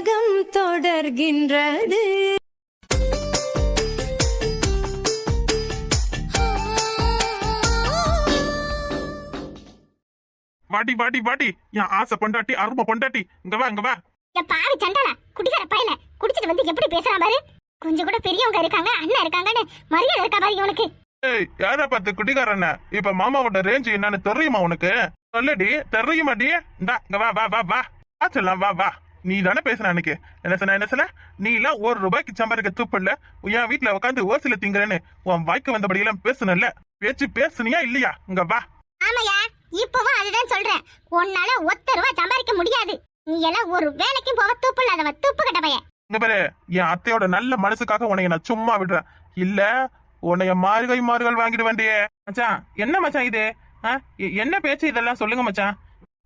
நாடகம் தொடர்கின்றது. வாடி வாடி வாடி. என் ஆசை பொண்டாட்டி அருமை பொண்டாட்டி. இங்க வா இங்க வா. என் பாவி சண்டால குடிக்கார பையல குடிச்சிட்டு வந்து எப்படி பேசுறான் பாரு. கொஞ்சம் கூட பெரியவங்க இருக்காங்க அண்ணன் இருக்காங்கன்னு மரியாதை இருக்கா பாரு இவனுக்கு. ஏய் யார பார்த்து குடிகாரன இப்ப மாமாவோட ரேஞ்ச் என்னன்னு தெரியுமா உனக்கு? சொல்லடி தெரியுமாடி? இந்தா இங்க வா வா வா வா. வா செல்லம் வா வா. நீ தானே பேசுன அன்னைக்கு? என்ன சொன்ன என்ன சொன்ன? நீ எல்லாம் ஒரு ரூபாய்க்கு சம்பாதிக்க துப்பில்ல? என் வீட்டுல உட்காந்து ஓசில திங்கிறேன்னு உன் வாய்க்கு வந்தபடி எல்லாம் பேசுனல்ல? பேச்சு பேசுனியா இல்லையா? இங்க வா. ஆமாயா இப்பவும் அதுதான் சொல்றேன். உன்னால ஒத்த ரூபா சம்பாதிக்க முடியாது. நீ எல்லாம் ஒரு வேலைக்கும் போக துப்பு இல்லாதவ துப்பு கட்ட பையன். இங்க பாரு என் அத்தையோட நல்ல மனசுக்காக உன்னைய நான் சும்மா விடுறேன். இல்ல உன்னைய மாறுகை மாறுகள் வாங்கிட வேண்டிய மச்சான் என்ன மச்சான் இது? என்ன பேச்சு இதெல்லாம் சொல்லுங்க மச்சான்.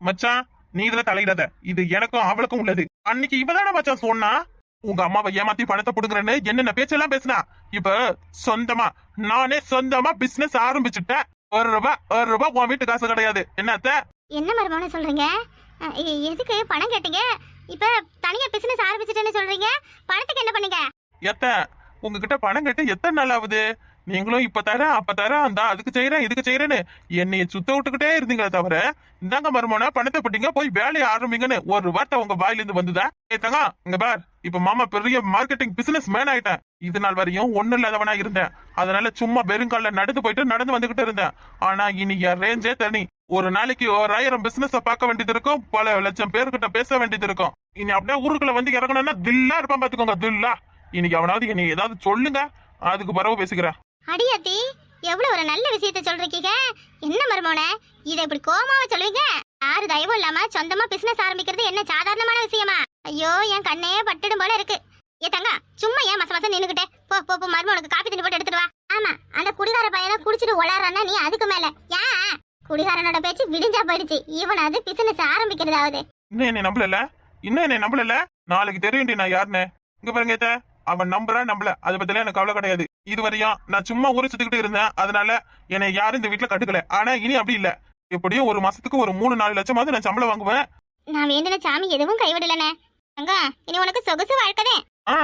மச்சான் நீ இதுல தலையிடாத. இது எனக்கும் அவளுக்கும் உள்ளது. அன்னைக்கு இவதான மச்சான் சொன்னா? உங்க அம்மாவை ஏமாத்தி பணத்தை புடுங்குறேன்னு என்னென்ன பேச்செல்லாம் பேசினா? இப்ப சொந்தமா நானே சொந்தமா பிசினஸ் ஆரம்பிச்சுட்டேன். ஒரு ரூபாய் ஒரு ரூபாய் உன் வீட்டு காசு கிடையாது. என்னத்த என்ன மருமகன சொல்றீங்க? எதுக்கு பணம் கேட்டீங்க? இப்ப தனியா பிசினஸ் ஆரம்பிச்சிட்டேன்னு சொல்றீங்க. பணத்துக்கு என்ன பண்ணீங்க? எத்த உங்ககிட்ட பணம் கட்ட எத்தனை நாள் ஆகுது? நீங்களும் இப்ப தர அப்ப தர அந்த அதுக்கு செய்யறேன் இதுக்கு செய்யறேன்னு என்னைய சுத்த விட்டுக்கிட்டே இருந்தீங்களே தவிர இந்தாங்க மருமனா பணத்தை போட்டீங்க போய் வேலையை ஆரம்பிங்கன்னு ஒரு வார்த்தை உங்க வாயில இருந்து வந்துதா ஏத்தங்க இங்க பார். இப்ப மாமா பெரிய மார்க்கெட்டிங் பிசினஸ் மேன் ஆயிட்டேன். இது நாள் வரையும் ஒண்ணு இல்லாதவனா இருந்தேன். அதனால சும்மா வெறுங்கால நடந்து போயிட்டு நடந்து வந்துகிட்டு இருந்தேன். ஆனா இனி என் ரேஞ்சே தனி ஒரு நாளைக்கு ஓராயிரம் பிசினஸ் பார்க்க வேண்டியது இருக்கும். பல லட்சம் பேர்கிட்ட பேச வேண்டியது இருக்கும். இனி அப்படியே ஊருக்குள்ள வந்து இறங்கணும்னா தில்லா இருப்பான் பாத்துக்கோங்க தில்லா. இன்னைக்கு அவனாவது என்னை ஏதாவது சொல்லுங்க. அதுக்கு பரவ பேசுகிறேன் அடியாத்தி எவ்வளவு ஒரு நல்ல விஷயத்த சொல்றீங்க? என்ன மருமோன இதை இப்படி கோமாவா சொல்லுவீங்க? யாரு தயவும் இல்லாம சொந்தமா பிசினஸ் ஆரம்பிக்கிறது என்ன சாதாரணமான விஷயமா? ஐயோ என் கண்ணே பட்டுடும் போல இருக்கு. ஏ தங்க சும்மா ஏன் மச மசம் நின்னுகிட்டே போ போ போ மருமனுக்கு காப்பி தண்ணி போட்டு எடுத்துட்டு வா. ஆமா அந்த குடிகார பையனை குடிச்சிட்டு உளறானா நீ அதுக்கு மேல. ஏன்? குடிகாரனோட பேச்சு விடிஞ்சா போயிடுச்சு. இவன் அது பிசினஸ் ஆரம்பிக்கிறதாவது. இன்னும் என்ன நம்பல இன்னும் என்ன நம்பல நாளைக்கு தெரியும் நான் யாருன்னு. இங்க பாருங்க அவன் நம்புறா நம்பல. அதை பத்திலாம் எனக்கு கவலை கிடையாது. இது வரையும் நான் சும்மா ஊரை சுத்திக்கிட்டு இருந்தேன். அதனால என்னை யாரும் இந்த வீட்டுல கட்டுக்கல ஆனா இனி அப்படி இல்ல. எப்படியும் ஒரு மாசத்துக்கு ஒரு மூணு நாலு லட்சமாவது நான் சம்பளம் வாங்குவேன். நான் வேண்டின சாமி எதுவும் கைவிடலனே அங்க இனி உனக்கு சொகுசு வாழ்க்கதே ஆ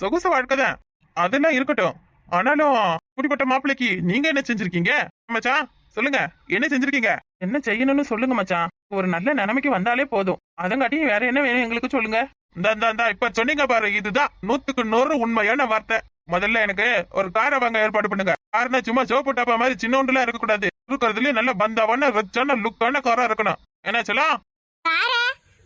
சொகுசு வாழ்க்கைதான் அதெல்லாம் இருக்கட்டும். ஆனாலும் குடிப்பட்ட மாப்பிள்ளைக்கு நீங்க என்ன செஞ்சிருக்கீங்க? மச்சான் சொல்லுங்க. என்ன செஞ்சிருக்கீங்க? என்ன செய்யணும்னு சொல்லுங்க மச்சான். ஒரு நல்ல நிலைமைக்கு வந்தாலே போதும். அதங்காட்டியும் வேற என்ன வேணும் எங்களுக்கு சொல்லுங்க. இந்த இப்ப சொன்னீங்க பாரு இதுதான் நூத்துக்கு நூறு உண்மையான வார்த்தை. முதல்ல எனக்கு ஒரு காரை வாங்க ஏற்பாடு பண்ணுங்க. காரணம் சும்மா சோப்பு டாப்பா மாதிரி சின்னோண்டுலாம் இருக்க கூடாது இருக்கிறதுலயும் நல்ல பந்தாவான ரிச்சான லுக்கான காரா இருக்கணும். என்ன சொல்லலாம் காரா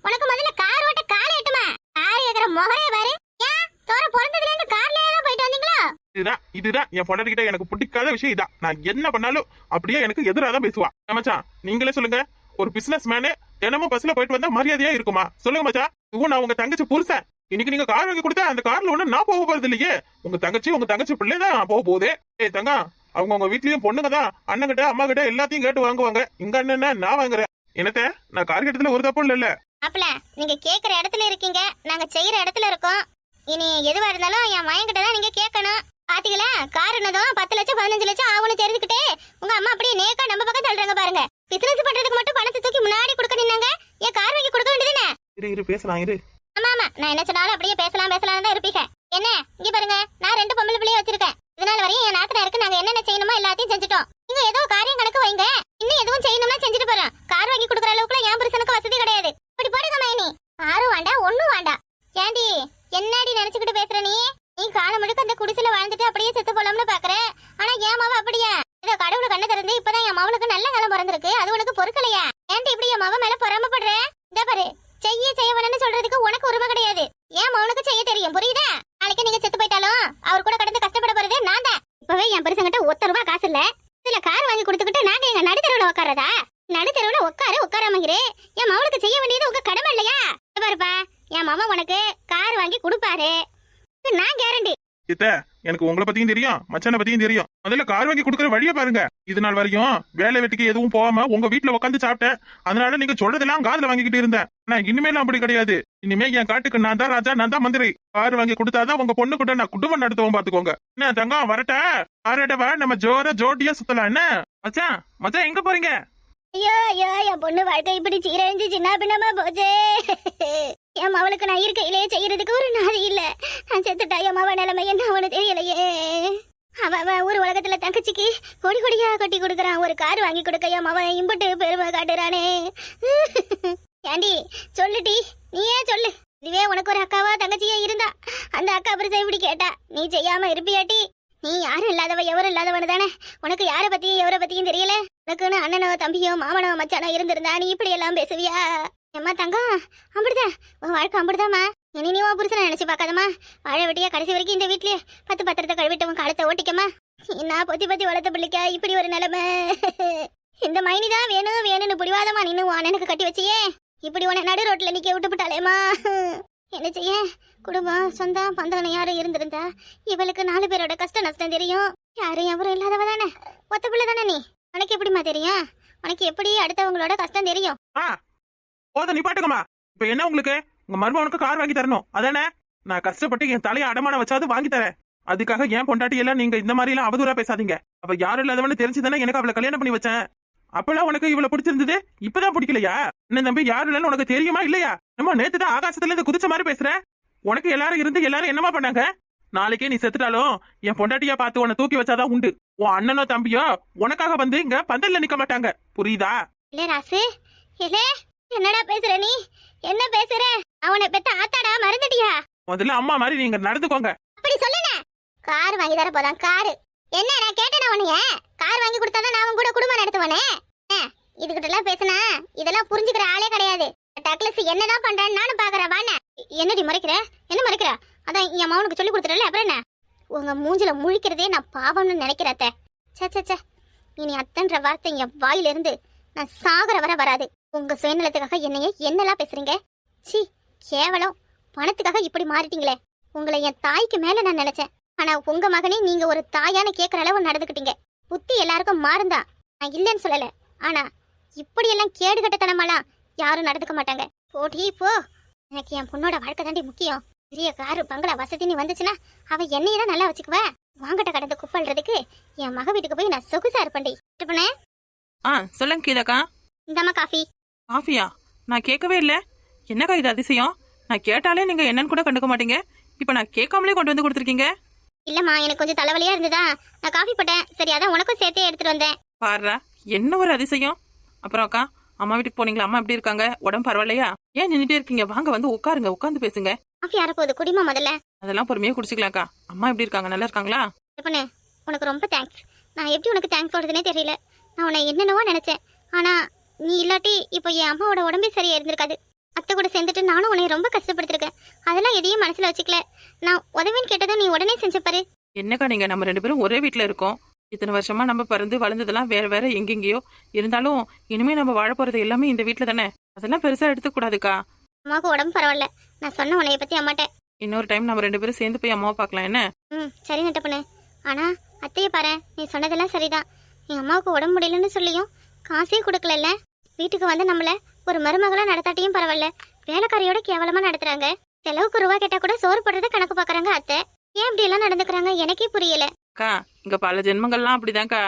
உனக்கு முதல்ல கார் ஓட்ட கால எட்டுமா? கார் ஏத்துற முகரே பாரு. ஏன்? தோற பிறந்ததுல இருந்து கார்லயே தான் போயிட்டு வந்தீங்களோ? இதுதான் இதுதான். என் பொண்டாட்டிக்கிட்ட எனக்கு பிடிக்காத விஷயம் இதான். நான் என்ன பண்ணாலும் அப்படியே எனக்கு எதிராக தான் பேசுவா. மச்சான் நீங்களே சொல்லுங்க. ஒரு பிசினஸ் மேனு தினமும் பஸ்ல போயிட்டு வந்தா மரியாதையா இருக்குமா? சொல்லுங்க மச்சான். ஓ நான் உங்க தங்கச்சி புருஷன். இன்னைக்கு நீங்க கார் வாங்கி கொடுத்தா அந்த கார்ல ஒண்ணு நான் போக போறது இல்லையே. உங்க தங்கச்சி உங்க தங்கச்சி பிள்ளை தான் போக போகுது. ஏ தங்கா அவங்க உங்க வீட்லயும் பொண்ணுங்க தான். அண்ணன் கிட்ட அம்மா கிட்ட எல்லாத்தையும் கேட்டு வாங்குவாங்க. இங்க அண்ணன் நான் வாங்குறேன். என்னத்த நான் கார் கட்டத்துல ஒரு தப்பும் இல்ல அப்பல நீங்க கேக்குற இடத்துல இருக்கீங்க. நாங்க செய்யற இடத்துல இருக்கோம். இனி எதுவா இருந்தாலும் என் மயன்கிட்ட தான் நீங்க கேட்கணும். பாத்தீங்களா? கார் என்னதும் பத்து லட்சம் பதினஞ்சு லட்சம் ஆகும்னு தெரிஞ்சுக்கிட்டே உங்க அம்மா அப்படியே நேக்கா நம்ம பக்கம் தள்ளுறாங்க பாருங்க. பிசினஸ் பண்றதுக்கு மட்டும் பணத்தை தூக்கி முன்னாடி கொடுக்க நின்னாங்க. ஏன் கார் வாங்கி கொடுக்க வேண்டியதுதானே? இரு இரு பேசலாம் இரு. ஆமா ஆமா நான் என்ன சொன்னாலும் அப்படியே பேசலாம் பேசலாம் தான் இருப்பீங்க. என்ன? இங்க பாருங்க நான் ரெண்டு பொம்பளை பிள்ளைய வச்சிருக்கேன். இதனால வரையும் என் நாத்தனாருக்கு நாங்க என்னென்ன செய்யணுமோ எல்லாத்தையும் செஞ்சுட்டோம். நீங்க ஏதோ காரியம் கணக்கு வைங்க. இன்னும் எதுவும் செய்யணும்னா செஞ்சுட்டு போறேன் கார் வாங்கி கொடுக்குற அளவுக்குலாம் என் புருஷனுக்கு வசதி கிடையாது இப்படி போடுங்க மைனி காரும் வேண்டாம் ஒண்ணும் வேண்டாம் ஏண்டி என்னடி நினைச்சுக்கிட்டு பேசுற நீ நீ காலம் முழுக்க அந்த குடிசையில வாழ்ந்துட்டு அப்படியே செத்து போலாம்னு பாக்குற ஆனா என் மாவ அப்படியா இதோ கடவுள் கண்ணை திறந்து இப்பதான் என் மவனுக்கு நல்ல காலம் பிறந்திருக்கு அது உனக்கு பொறுக்கலையா ஏன்டி இப்படி என் மவ மேல பொறாமப்படுற இந்த பாரு செய்ய செய்ய வேணும்னு சொல்றதுக்கு உனக்கு உரிமை கிடையாது ஏன் மவனுக்கு செய்ய தெரியும் புரியுதா நாளைக்கு நீங்க செத்து போயிட்டாலும் அவர் கூட கடந்து கஷ்டப்பட போறது நான் தான் இப்பவே என் பெருசங்கிட்ட ஒத்த ரூபா காசு இல்ல கார் வாங்கி கொடுத்துக்கிட்டு நாங்க எங்க நடுத்தருவுல உட்காரதா நடுத்தருவுல உட்காரு உட்காராமங்கிறே என் மவனுக்கு செய்ய வேண்டியது உங்க கடமை இல்லையா? பாருப்பா என் மாமா உனக்கு கார் வாங்கி கொடுப்பாரு. நான் கேரண்டி எனக்கு உங்களை பத்தியும் தெரியும் மச்சான பத்தியும் தெரியும். முதல்ல கார் வாங்கி கொடுக்குற வழியை பாருங்க. இது நாள் வரைக்கும் வேலை வெட்டிக்கு எதுவும் போகாம உங்க வீட்டுல உட்காந்து சாப்பிட்டேன். அதனால நீங்க சொல்றதெல்லாம் காதுல வாங்கிக்கிட்டு இருந்தேன். நான் இனிமேல் அப்படி கிடையாது. இனிமே என் காட்டுக்கு நான் தான் ராஜா நான் தான் மந்திரி. கார் வாங்கி கொடுத்தாதான் உங்க பொண்ணு கூட நான் குடும்பம் நடத்துவோம் பாத்துக்கோங்க. என்ன தங்கம் வரட்ட? காரடவா நம்ம ஜோர ஜோடியா சுத்தலாம். என்ன? மச்சான் மச்சான் எங்க போறீங்க? ஐயோ ஐயோ என் பொண்ணு வாழ்க்கை இப்படி சீரழிஞ்சு சின்ன பின்னமா போச்சே. என் அவளுக்கு நான் இருக்கையிலேயே செய்யறதுக்கு ஒரு நாள் இல்ல. நான் செத்துட்டா என் அவ நிலைமை என்ன அவனு தெரியலையே. அவ அவன் ஒரு உலகத்துல தங்கச்சிக்கு கொடி கொடியா கட்டி கொடுக்கறான். ஒரு கார் வாங்கி கொடுக்க என் மவன் இம்புட்டு பெருமை காட்டுறானே. ஏண்டி சொல்லுடி. நீயே சொல்லு. இதுவே உனக்கு ஒரு அக்காவா தங்கச்சியா இருந்தா? அந்த அக்கா பெருசா இப்படி கேட்டா நீ செய்யாம இருப்பியாட்டி? நீ யாரும் இல்லாதவ எவரும் இல்லாதவனு தானே? உனக்கு யார பத்தியும் எவரை பத்தியும் தெரியல? உனக்குன்னு அண்ணனோ தம்பியோ மாமனோ மச்சானோ இருந்திருந்தா நீ இப்படி எல்லாம் பேசுவியா? ஏம்மா தங்கம்? அப்படிதான் உன் வாழ்க்கை அப்படிதாம்மா இனி நீ உன் புருஷனை நினைச்சு பார்க்காதம்மா. வாழ வெட்டியா கடைசி வரைக்கும் இந்த வீட்லயே பத்து பத்திரத்தை கழுவிட்டு உன் காலத்தை ஓட்டிக்கம்மா. நான் பொத்தி பொத்தி வளர்த்த பிள்ளைக்கா இப்படி ஒரு நிலைமை. இந்த மைனி தான் வேணும் வேணும்னு புடிவாதமா நின்று உன் அண்ணனுக்கு கட்டி வச்சியே. இப்படி உன்னை நடு ரோட்ல நிக்க விட்டு என்ன செய்ய? குடும்பம் சொந்தம் பந்தவனை யாரும் இருந்திருந்தா இவளுக்கு நாலு பேரோட கஷ்ட நஷ்டம் தெரியும். யாரும் எவரும் இல்லாதவ தானே? ஒத்த பிள்ளை தானே நீ? உனக்கு எப்படிம்மா தெரியும்? உனக்கு எப்படி அடுத்தவங்களோட கஷ்டம் தெரியும்? அதை நிப்பாட்டுங்கம்மா இப்ப என்ன உங்களுக்கு? உங்க மருமகனுக்கு கார் வாங்கி தரணும். அதானே? நான் கஷ்டப்பட்டு என் தலையை அடமானம் வச்சாவது வாங்கி தரேன். அதுக்காக ஏன் பொண்டாட்டி எல்லாம் நீங்க இந்த மாதிரி எல்லாம் அவதூறா பேசாதீங்க. அவ யாரும் இல்லாதவனு தெரிஞ்சுதானே எனக்கு அவளை கல்யாணம் பண்ணி வச்சேன். அப்பெல்லாம் உனக்கு இவ்வளவு பிடிச்சிருந்தது? இப்பதான் பிடிக்கலையா? என்ன தம்பி யாரும் இல்லைன்னு உனக்கு தெரியுமா இல்லையா? நம்ம நேத்து தான் ஆகாசத்துல இருந்து குதிச்ச மாதிரி பேசுற. உனக்கு எல்லாரும் இருந்து எல்லாரும் என்னமா பண்ணாங்க? நாளைக்கே நீ செத்துட்டாலும் என் பொண்டாட்டியா பார்த்து உன்னை தூக்கி வச்சாதான் உண்டு. உன் அண்ணனோ தம்பியோ உனக்காக வந்து இங்க பந்தல்ல நிக்க மாட்டாங்க. புரியுதா? இல்ல ராசு. இல்ல. என்னடா பேசுற நீ? என்ன பேசுற? அவனை பெத்த ஆத்தாடா மறந்துட்டியா? முதல்ல அம்மா மாதிரி நீங்க நடந்துக்கோங்க. அப்படி சொல்லுன கார் வாங்கி தர போதான் காரு. என்ன நான் கேட்டேனா உன்னைய? கார் வாங்கி கொடுத்தாதான் நான் உன் கூட குடும்பம் நடத்துவனே? இதுகிட்ட எல்லாம் பேசுனா இதெல்லாம் புரிஞ்சுக்கிற ஆளே கிடையாது. டக்ளஸ் என்னதான் பண்றான்னு நானும் பாக்குறேன் வாண்ணே என்னடி மறைக்கிற? என்ன மறைக்கிற? அதான் என் மவனுக்கு சொல்லி கொடுத்துட்டல அப்புறம் என்ன? உங்க மூஞ்சில முழிக்கிறதே நான் பாவம்னு நினைக்கிறத சே சே சே இனி அத்தன்ற வார்த்தை என் வாயிலிருந்து நான் சாகுற வர வராது. உங்க சுயநலத்துக்காக என்னைய என்னெல்லாம் பேசுறீங்க? சி கேவலம். பணத்துக்காக இப்படி மாறிட்டீங்களே. உங்களை என் தாய்க்கு மேல நான் நினைச்சேன். ஆனா உங்க மகனே நீங்க ஒரு தாயான்னு கேக்குற அளவு நடந்துக்கிட்டீங்க. புத்தி எல்லாருக்கும் மாறுந்தா. நான் இல்லைன்னு சொல்லல. ஆனா இப்படி எல்லாம் கேடுகட்டத்தனமாலாம் யாரும் நடந்துக்க மாட்டாங்க. போடி போ. எனக்கு என் பொண்ணோட வாழ்க்கை தாண்டி முக்கியம். பெரிய காரு பங்களா வசதின்னு வந்துச்சுன்னா அவ என்னைய தான் நல்லா வச்சுக்குவா. வாங்கட்ட கடந்து குப்பல்றதுக்கு என் மக வீட்டுக்கு போய் நான் சொகுசா இருப்பேன்டி. இருப்பனே ஆ சொல்லுங்க கீதாக்கா. இந்தாம்மா காஃபி. காஃபியா நான் கேட்கவே இல்லை. என்னக்கா இது அதிசயம்? நான் கேட்டாலே நீங்க என்னன்னு கூட கண்டுக்க மாட்டீங்க. இப்போ நான் கேட்காமலே கொண்டு வந்து கொடுத்துருக்கீங்க. இல்லம்மா எனக்கு கொஞ்சம் தலைவலியா இருந்ததா? நான் காஃபி போட்டேன். சரி அதான் உனக்கும் சேர்த்தே எடுத்துட்டு வந்தேன். பாருடா என்ன ஒரு அதிசயம்? அப்புறம் அக்கா அம்மா வீட்டுக்கு போனீங்களா? அம்மா எப்படி இருக்காங்க? உடம்பு பரவாயில்லையா? ஏன் நின்றுட்டே இருக்கீங்க? வாங்க வந்து உட்காருங்க உட்காந்து பேசுங்க. காஃபி யார போகுது குடிமா முதல்ல. அதெல்லாம் பொறுமையா குடிச்சிக்கலாம்க்கா அம்மா எப்படி இருக்காங்க? நல்லா இருக்காங்களா? பண்ணு உனக்கு ரொம்ப தேங்க்ஸ் நான் எப்படி உனக்கு தேங்க்ஸ் சொல்றதுனே தெரியல. நான் உன்னை என்னென்னவோ நினைச்சேன். ஆனா நீ இல்லாட்டி இப்போ என் அம்மாவோட உடம்பே சரியா இருந்திருக்காது. அத்தை கூட சேர்ந்துட்டு நானும் உன்னை ரொம்ப கஷ்டப்படுத்திருக்கேன். அதெல்லாம் எதையும் மனசுல வச்சுக்கல. நான் உதவின்னு கேட்டதும் நீ உடனே செஞ்ச பாரு. என்னக்கா நீங்க? நம்ம ரெண்டு பேரும் ஒரே வீட்ல இருக்கோம். இத்தனை வருஷமா நம்ம பிறந்து வளர்ந்ததெல்லாம் வேற வேற எங்கெங்கேயோ. இருந்தாலும் இனிமே நம்ம வாழ போறது எல்லாமே இந்த வீட்ல தானே? அதெல்லாம் பெருசா எடுத்துக்க கூடாதுக்கா அம்மாவுக்கு உடம்பு பரவாயில்ல. நான் சொன்ன உன்னைய பத்தி அம்மாட்ட. இன்னொரு டைம் நம்ம ரெண்டு பேரும் சேர்ந்து போய் அம்மாவை பார்க்கலாம் என்ன? ம் சரி நட்ட பண்ணு. ஆனா அத்தைய பாரு நீ சொன்னதெல்லாம் சரிதான். என் அம்மாவுக்கு உடம்பு முடியலன்னு சொல்லியும் காசே கொடுக்கலல்ல. வீட்டுக்கு வந்து நம்மள ஒரு மருமகளா நடத்தாட்டியும் பரவாயில்ல. வேலைக்காரியோட கேவலமா நடத்துறாங்க. செலவுக்கு ரூபா கேட்டா கூட சோறு போடுறத கணக்கு பாக்குறாங்க அத்தை. ஏன் இப்படி எல்லாம் நடந்துக்கிறாங்க? எனக்கே புரியல. அக்கா இங்க பல ஜென்மங்கள்லாம் அப்படிதான்க்கா.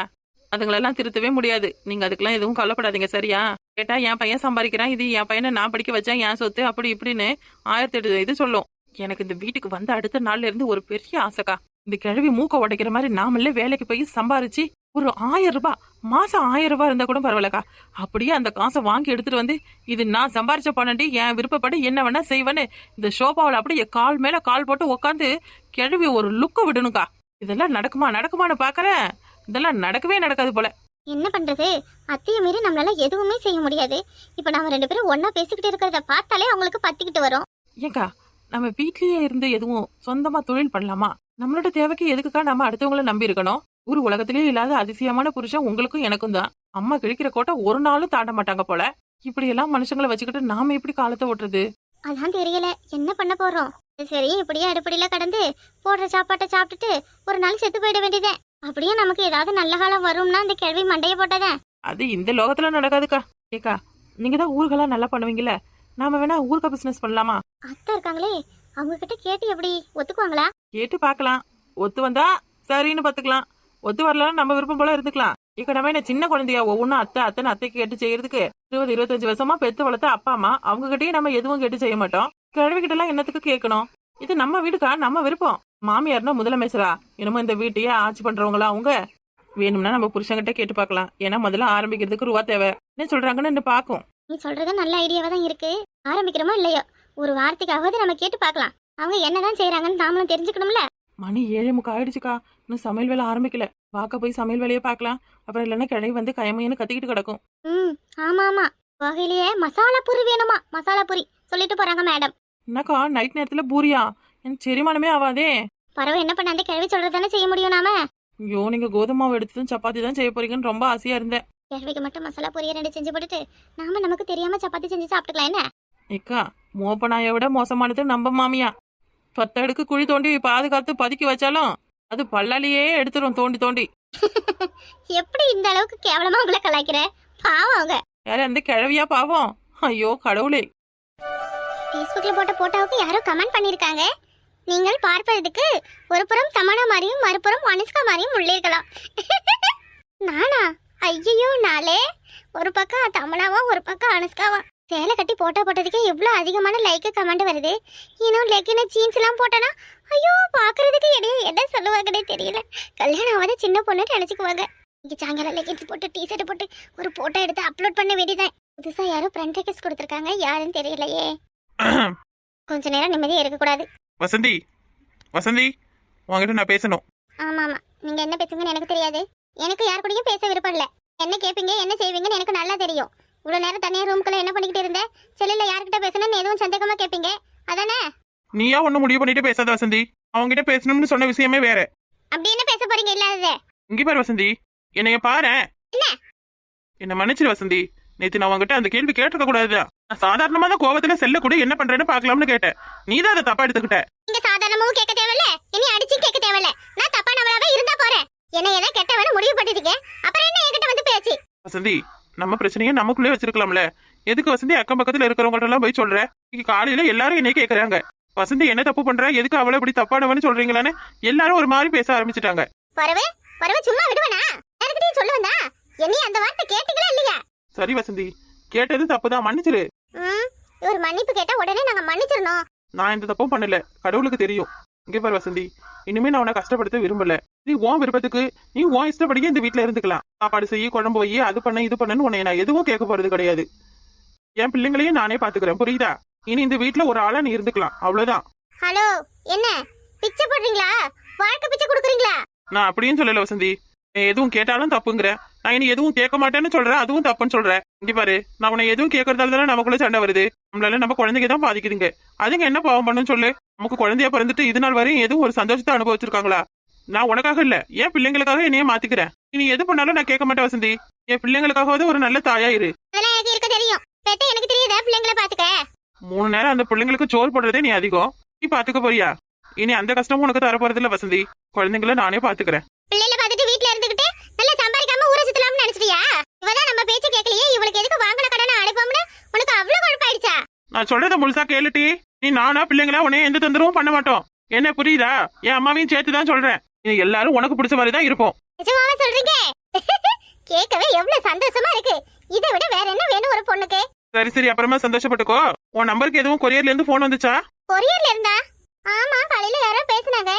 அதுங்களெல்லாம் திருத்தவே முடியாது. நீங்க அதுக்கெல்லாம் எதுவும் கவலைப்படாதீங்க சரியா? கேட்டா என் பையன் சம்பாதிக்கிறான் இது என் பையனை நான் படிக்க வச்சா என் சொத்து அப்படி இப்படின்னு ஆயிரத்தி எட்டு இது சொல்லும். எனக்கு இந்த வீட்டுக்கு வந்த அடுத்த நாள்ல இருந்து ஒரு பெரிய ஆசைக்கா. இந்த கிழவி மூக்க உடைக்கிற மாதிரி நாமளே வேலைக்கு போய் சம்பாரிச்சு ஒரு ஆயிரம் ரூபாய். மாசம் ஆயிரம் ரூபாய் இருந்தா கூட பரவாயில்லக்கா. அப்படியே அந்த காசை வாங்கி எடுத்துட்டு வந்து இது நான் சம்பாரிச்ச பணண்டி என் விருப்பப்படி என்ன வேணா செய்வேன்னு இந்த ஷோபாவில் அப்படியே கால் மேல கால் போட்டு உட்காந்து கிழவி ஒரு லுக்க விடணுக்கா. இதெல்லாம் நடக்குமா நடக்குமான்னு பாக்குறேன். இதெல்லாம் நடக்கவே நடக்காது போல. என்ன பண்றது? அத்தைய மீறி நம்மளால எதுவுமே செய்ய முடியாது. இப்ப நாம ரெண்டு பேரும் ஒண்ணா பேசிக்கிட்டு இருக்கிறத பார்த்தாலே அவங்களுக்கு பத்திக்கிட்டு வரும். ஏக்கா நம்ம வீட்லயே இருந்து எதுவும் சொந்தமா தொழில் பண்ணலாமா? நம்மளோட தேவைக்கு எதுக்குக்கா நம்ம அடுத்தவங்கள நம்பி இருக்கணும்? ஒரு உலகத்திலேயே இல்லாத அதிசயமான புருஷன் உங்களுக்கும் எனக்கும் தான். அம்மா கிழிக்கிற கோட்டை ஒரு நாளும் தாண்ட மாட்டாங்க போல. இப்படி எல்லாம் மனுஷங்களை வச்சுக்கிட்டு நாம எப்படி காலத்தை ஓட்டுறது? அதான் தெரியல. என்ன பண்ண போறோம்? சரி இப்படியே அடுப்படியில கடந்து போடுற சாப்பாட்டை சாப்பிட்டுட்டு ஒரு நாள் செத்து போயிட வேண்டியதே. அப்படியே நமக்கு ஏதாவது நல்ல காலம் வரும்னா அந்த கேள்வி மண்டைய போட்டதே. அது இந்த லோகத்துல நடக்காதுக்கா. ஏக்கா நீங்க தான் ஊர்களா நல்லா பண்ணுவீங்கல்ல. நாம வேணா ஊர்க்கா பிசினஸ் பண்ணலாமா? அத்தை இருக்காங்களே அவங்க கிட்ட கேட்டு எப்படி? ஒத்துக்குவாங்களா? கேட்டு பார்க்கலாம். ஒத்து வந்தா சரின்னு பாத்துக்கலாம் ஒத்து வரலன்னு நம்ம விருப்பம் போல இருந்துக்கலாம். இக்க நம்ம என்ன சின்ன குழந்தையா ஒவ்வொன்றும் அத்தை அத்தனை அத்தைக்கு கேட்டு செய்யறதுக்கு இருபது இருபத்தஞ்சு வருஷமா பெத்து வளர்த்த அப்பா அம்மா அவங்க கிட்டயே நம்ம எதுவும் கேட்டு செய்ய மாட்டோம். கிழவிகிட்ட எல்லாம் என்னத்துக்கு கேட்கணும்? இது நம்ம வீடுக்கா? நம்ம விருப்பம். மாமியார்னா முதலமைச்சரா? என்னமோ இந்த வீட்டையே ஆட்சி பண்றவங்களா அவங்க? வேணும்னா நம்ம புருஷன்கிட்ட கேட்டு பார்க்கலாம். ஏன்னா முதல்ல ஆரம்பிக்கிறதுக்கு ரூபா தேவை. என்ன சொல்றாங்கன்னு பாக்கும் நீ சொல்றது நல்ல ஐடியாவா தான் இருக்கு. ஆரம்பிக்கிறோமோ இல்லையோ? ஒரு வார்த்தைக்காவது நம்ம கேட்டு பார்க்கலாம். அவங்க என்னதான் செய்யறாங்கன்னு நாமளும் தெரிஞ்சுக்கணும்ல? மணி ஏழே முக்கா ஆயிடுச்சுக்கா. இன்னும் சமையல் வேலை ஆரம்பிக்கல. வாக்க போய் சமையல் வேலையை பார்க்கலாம். அப்புறம் இல்லைன்னா கிழவி வந்து கயமையன்னு கத்திக்கிட்டு கிடக்கும். ம் ஆமா ஆமா வகையிலேயே மசாலா பூரி வேணுமா? மசாலா பூரி. சொல்லிட்டு போறாங்க மேடம். என்னக்கா நைட் நேரத்துல பூரியா? எனக்கு செரிமானமே ஆகாதே பரவ என்ன பண்ண அந்த கிழவி சொல்றதானே செய்ய முடியும் நாம? ஐயோ நீங்க கோதுமை மாவு எடுத்து சப்பாத்தி தான் செய்ய போறீங்கன்னு ரொம்ப ஆசையா இருந்தேன். கிழவிக்கு மட்டும் மசாலா பூரியை ரெண்டு செஞ்சு போட்டுட்டு நாம நமக்கு தெரியாம சப்பாத்தி செஞ்சு சாப்பிட்டுக்கலாம் என்ன? ஏக்கா மோப்பனாயை விட மோசமானது நம்ம மாமியா. பத்தடுக்கு குழி தோண்டி பாதுகாத்து பதுக்கி வச்சாலும் அது பல்லாலேயே எடுத்துரும் தோண்டி தோண்டி. எப்படி இந்த அளவுக்கு கேவலமா உங்களை கலாய்க்கிற? பாவம் அவங்க. யாரு அந்த கிழவியா பாவம்? ஐயோ கடவுளே. ஃபேஸ்புக்ல போட்ட போட்டோவுக்கு யாரோ கமெண்ட் பண்ணிருக்காங்க. நீங்கள் பார்ப்பதற்கு ஒரு புறம் தமனா மாதிரியும் மறுபுறம் அனுஷ்கா மாதிரியும் உள்ளீர்களாம் நானா? ஐயோ நாளே. ஒரு பக்கம் தமனாவா ஒரு பக்கம் அனுஷ்காவா? சேலை கட்டி போட்டோ போட்டதுக்கே எவ்வளோ அதிகமான லைக்கு கமெண்ட் வருது. இன்னும் லெக்கின ஜீன்ஸ் எல்லாம் போட்டோன்னா ஐயோ பார்க்கறதுக்கு இடையே என்ன சொல்லுவாங்கன்னே தெரியல. கல்யாணம் ஆகாத சின்ன பொண்ணுன்னு நினச்சிக்குவாங்க. இங்கே சாயங்காலம் லெகின்ஸ் போட்டு டிஷர்ட் போட்டு ஒரு போட்டோ எடுத்து அப்லோட் பண்ண வேண்டியதான் புதுசாக யாரோ ஃப்ரெண்ட் ரெக்வஸ்ட் கொடுத்துருக்காங்க. யாருன்னு தெரியலையே. கொஞ்ச நேரம் நிம்மதியா இருக்கக்கூடாது. வசந்தி வசந்தி உங்ககிட்ட நான் பேசணும். ஆமா ஆமா நீங்க என்ன பேசுங்கன்னு எனக்கு தெரியாது. எனக்கு யார் கூடயும் பேச விருப்பம் இல்ல. என்ன கேப்பீங்க என்ன செய்வீங்கன்னு எனக்கு நல்லா தெரியும். இவ்வளவு நேரம் தனியா ரூம்குள்ள என்ன பண்ணிக்கிட்டு இருந்த? செல்லுல யார்கிட்ட பேசணும்னு எதுவும் சந்தேகமா கேப்பீங்க? அதானே? நீயா ஒண்ணு முடிவு பண்ணிட்டு பேசாத வசந்தி. அவங்ககிட்ட பேசணும்னு சொன்ன விஷயமே வேற. அப்படி என்ன பேச போறீங்க இல்லாததே? இங்க பாரு வசந்தி. என்னைய பாரு. என்ன? என்ன மன்னிச்சிரு வசந்தி. நேத்து நான் உங்ககிட்ட அந்த கேள்வி கேட்டிருக்க கூடாது நான் சாதாரணமா தான் கோவத்துல செல்ல கூட என்ன பண்றேன்னு பாக்கலாம்னு கேட்டேன். நீ தான் அதை தப்பா எடுத்துக்கிட்ட. நீங்க சாதாரணமாவும் கேட்க தேவையில்ல. இனி அடிச்சும் கேட்க தேவையில்ல. நான் தப்பானவளாவே இருந்தா போறேன். என்ன ஏதோ கெட்டவனு முடிவு பண்ணிட்டீங்க. அப்புறம் என்ன என்கிட்ட வந்து பேச்சு? வசந்தி நம்ம பிரச்சனையை நமக்குள்ளே வச்சிருக்கலாம்ல. எதுக்கு வசந்தி அக்கம் பக்கத்துல இருக்கிறவங்கள்ட்ட எல்லாம் போய் சொல்ற? இன்னைக்கு காலையில எல்லாரும் என்னைய கேக்குறாங்க. வசந்தி என்ன தப்பு பண்ற? எதுக்கு அவளை இப்படி தப்பானவன்னு சொல்றீங்களான்னு எல்லாரும் ஒரு மாதிரி பேச ஆரம்பிச்சிட்டாங்க. பரவு பரவு சும்மா விடுவனா? யார்கிட்டயும் சொல்லுவதா என்னைய அந்த வார்த்தை கேட்டீங்களா இல்லையா? சரி வசந்தி கேட்டது தப்புதான். மன்னிச்சிரு. ஒரு மன்னிப்பு கேட்டா உடனே நாங்க மன்னிச்சிடணும். நான் எந்த தப்பும் பண்ணல. கடவுளுக்கு தெரியும். இங்க பாரு வசந்தி. இனிமே நான் உன்னை கஷ்டப்படுத்த விரும்பல. நீ உன் விருப்பத்துக்கு நீ உன் இஷ்டப்படியே இந்த வீட்ல இருந்துக்கலாம். சாப்பாடு செய்ய குழம்பு வை அது பண்ண இது பண்ணன்னு உன்னை நான் எதுவும் கேட்க போறது கிடையாது. என் பிள்ளைங்களையும் நானே பாத்துக்கிறேன் புரியுதா? இனி இந்த வீட்ல ஒரு ஆளா நீ இருந்துக்கலாம். அவ்வளவுதான். ஹலோ என்ன? பிச்சை போடுறீங்களா? வாழ்க்கை பிச்சை கொடுக்குறீங்களா? நான் அப்படியும் சொல்லல வசந்தி. எதுவும் கேட்டாலும் தப்புங்கிற. நான் இனி எதுவும் கேட்க மாட்டேன்னு சொல்றேன் அதுவும் தப்புன்னு சொல்றேன் இங்க பாரு நான் உன்னை எதுவும் கேட்கறதால தானே நமக்குள்ள சண்டை வருது. நம்மளால நம்ம குழந்தைங்க தான் பாதிக்குதுங்க. அதுங்க என்ன பாவம் பண்ணுன்னு சொல்லு. நமக்கு குழந்தைய பிறந்துட்டு இது நாள் வரையும் எதுவும் ஒரு சந்தோஷத்தை அனுபவிச்சிருக்காங்களா? நான் உனக்காக இல்ல என் பிள்ளைங்களுக்காக என்னைய மாத்திக்கிறேன். நீ எது பண்ணாலும் நான் கேட்க மாட்டேன் வசந்தி. என் பிள்ளைங்களுக்காகவாவது ஒரு நல்ல தாயா இரு. அதெல்லாம் எனக்கு இருக்க தெரியும். பெத்த எனக்கு தெரியுதா பிள்ளைங்களை பாத்துக்க? மூணு நேரம் அந்த பிள்ளைங்களுக்கு சோறு போடுறதே நீ அதிகம். நீ பாத்துக்க போறியா? இனி அந்த கஷ்டமும் உனக்கு தர போறது இல்ல வசந்தி. குழந்தைங்கள நானே பாத்துக்கிறேன். பிள்ளைகளை பாத்துட்டு வீட்ல இருந்துகிட்டு நல்லா சம்பாதிக்காம ஊரை சுத்தலாம்னு நினைச்சிட்டியா? இவதான் நம்ம பேச்சு கேட்கலையே இவளுக்கு எதுக்கு வாங்கின கடனை அடைப்போம்னு உனக்கு அவ்வளவு குழப்பாயிடுச்சா நான் சொல்றத முழுசா கேளுட்டி. நீ நானா பிள்ளைங்களா உன்னை எந்த தொந்தரவும் பண்ண மாட்டோம். என்ன புரியுதா? என் அம்மாவையும் சேர்த்து தான் சொல்றேன். நீ எல்லாரும் உனக்கு பிடிச்ச மாதிரி தான் இருப்போம். நிஜமாவே சொல்றீங்க? கேட்கவே எவ்வளவு சந்தோஷமா இருக்கு. இதை விட வேற என்ன வேணும் ஒரு பொண்ணுக்கு? சரி சரி அப்புறமா சந்தோஷப்பட்டுக்கோ. உன் நம்பருக்கு எதுவும் கொரியர்ல இருந்து போன் வந்துச்சா? கொரியர்ல இருந்தா ஆமா காலையில யாரோ பேசுனாங்க.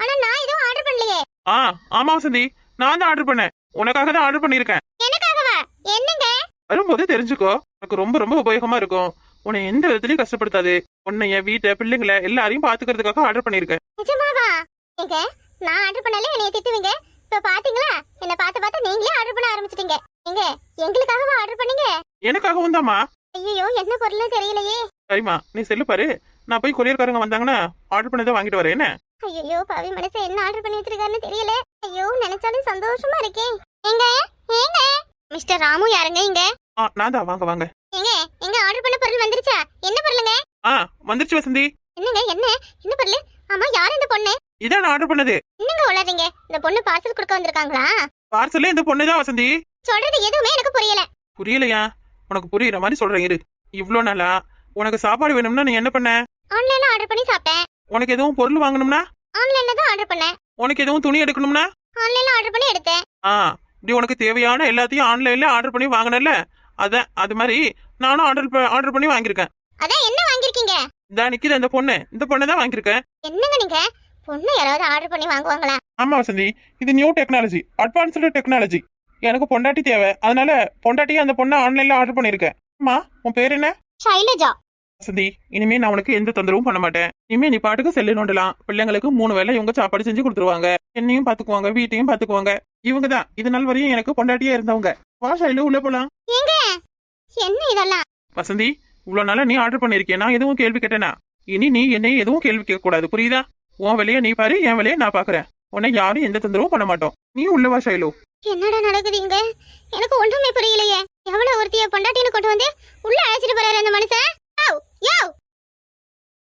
ஆனா நான் எதுவும் ஆர்டர் பண்ணலையே. ஆ ஆமா வசந்தி. நான் தான் ஆர்டர் பண்ணேன். உனக்காக தான் ஆர்டர் பண்ணிருக்கேன் எனக்காகவா? என்னங்க? வரும்போது தெரிஞ்சுக்கோ. உனக்கு ரொம்ப ரொம்ப உபயோகமா இருக்கும். உன்னை எந்த விதத்துலயும் கஷ்டப்படுத்தாது. உன்னை என் வீட்டை பிள்ளைங்களை எல்லாரையும் பாத்துக்கிறதுக்காக ஆர்டர் பண்ணிருக்கேன் நிஜமாவா? ஏங்க நான் ஆர்டர் பண்ணல என்னைய திட்டுவீங்க? இப்ப பாத்தீங்களா? என்ன பார்த்து பார்த்து நீங்களே ஆர்டர் பண்ண ஆரம்பிச்சிட்டீங்க. எங்க எங்களுக்காகவா ஆர்டர் பண்ணீங்க? எனக்காகவும் தாம்மா ஐயோ என்ன பொருள்னு தெரியலையே. சரிம்மா நீ செல்லு பாரு. நான் போய் கொரியர்காரங்க வந்தாங்கன்னா ஆர்டர் பண்ணதை வாங்கிட்டு வரேன் என்ன? ஐயோ பவி மனசு என்ன ஆர்டர் பண்ணி வச்சிருக்காருன்னு தெரியல. ஐயோ நினைச்சாலும் சந்தோஷமா இருக்கே எங்க ஏங்க மிஸ்டர் ராமு யாருங்க இங்க? நான் தான் வாங்க வாங்க. எங்க எங்க ஆர்டர் பண்ண பொருள் வந்துருச்சா? என்ன பொருளுங்க? ஆ வந்துருச்சு வசந்தி. என்னங்க என்ன? என்ன பொருள்? ஆமா யார் இந்த பொண்ணு? இதான் நான் ஆர்டர் பண்ணது. என்னங்க உளறீங்க? இந்த பொண்ணு பார்சல் கொடுக்க வந்திருக்காங்களா? பார்சல்ல இந்த பொண்ணுதான் வசந்தி. சொல்றது எதுவுமே எனக்கு புரியல. புரியலையா? உனக்கு புரியுற மாதிரி சொல்றேன் இரு. இவ்ளோ நாளா? உனக்கு சாப்பாடு வேணும்னா நீ என்ன பண்ண? ஆன்லைன்ல ஆர்டர் பண்ணி சாப்பிட்டேன். உனக்கு எதுவும் பொருள் வாங்கணும்னா? ஆன்லைன்ல தான் ஆர்டர் பண்ணேன். உனக்கு எதுவும் துணி எடுக்கணும்னா? ஆன்லைன்ல ஆர்டர் பண்ணி எடுத்தேன். ஆ. இப்படி உனக்கு தேவையான எல்லாத்தையும் ஆன்லைன்ல ஆர்டர் பண்ணி வாங்கினல அதான் அது மாதிரி நானும் ஆர்டர் ஆர்டர் பண்ணி வாங்கியிருக்கேன். அதான் என்ன வாங்கிருக்கீங்க இதா நிக்குது அந்த பொண்ணு. இந்த பொண்ணை தான் வாங்கியிருக்கேன். என்னங்க நீங்க? பொண்ணு யாராவது ஆர்டர் பண்ணி வாங்குவாங்களா? ஆமா வசந்தி. இது நியூ டெக்னாலஜி அட்வான்ஸ்டு டெக்னாலஜி எனக்கு பொண்டாட்டி தேவை. அதனால பொண்டாட்டியை அந்த பொண்ணை ஆன்லைன்ல ஆர்டர் பண்ணியிருக்கேன். அம்மா உன் பேர் என்ன? ஷைலஜா வசந்தி இனிமே நான் உனக்கு எந்த தொந்தரவும் பண்ண மாட்டேன். இனிமே நீ பாட்டுக்கு செல்லு நோண்டலாம். பிள்ளைங்களுக்கு மூணு வேளை இவங்க சாப்பாடு செஞ்சு கொடுத்துருவாங்க. என்னையும் பாத்துக்குவாங்க வீட்டையும் பாத்துக்குவாங்க. இவங்க தான். இது நாள் வரையும் எனக்கு பொண்டாட்டியே இருந்தவங்க. வா சைலு உள்ள போலாம். ஏங்க என்ன இதெல்லாம்? வசந்தி இவ்வளவு நாளா நீ ஆர்டர் பண்ணிருக்கேன் நான் எதுவும் கேள்வி கேட்டேனா? இனி நீ என்னை எதுவும் கேள்வி கேட்க கூடாது புரியுதா? உன் வேலையை நீ பாரு என் வேலையை நான் பாக்குறேன். உன்னை யாரும் எந்த தொந்தரவும் பண்ண மாட்டோம். நீ உள்ள வா சைலு. என்னடா நடக்குது இங்க? எனக்கு ஒன்றுமே புரியலையே. எவ்வளவு ஒருத்திய பொண்டாட்டின்னு கொண்டு வந்து உள்ள அழைச்சிட்டு போறாரு அந்த மனுஷன்? யோவ்,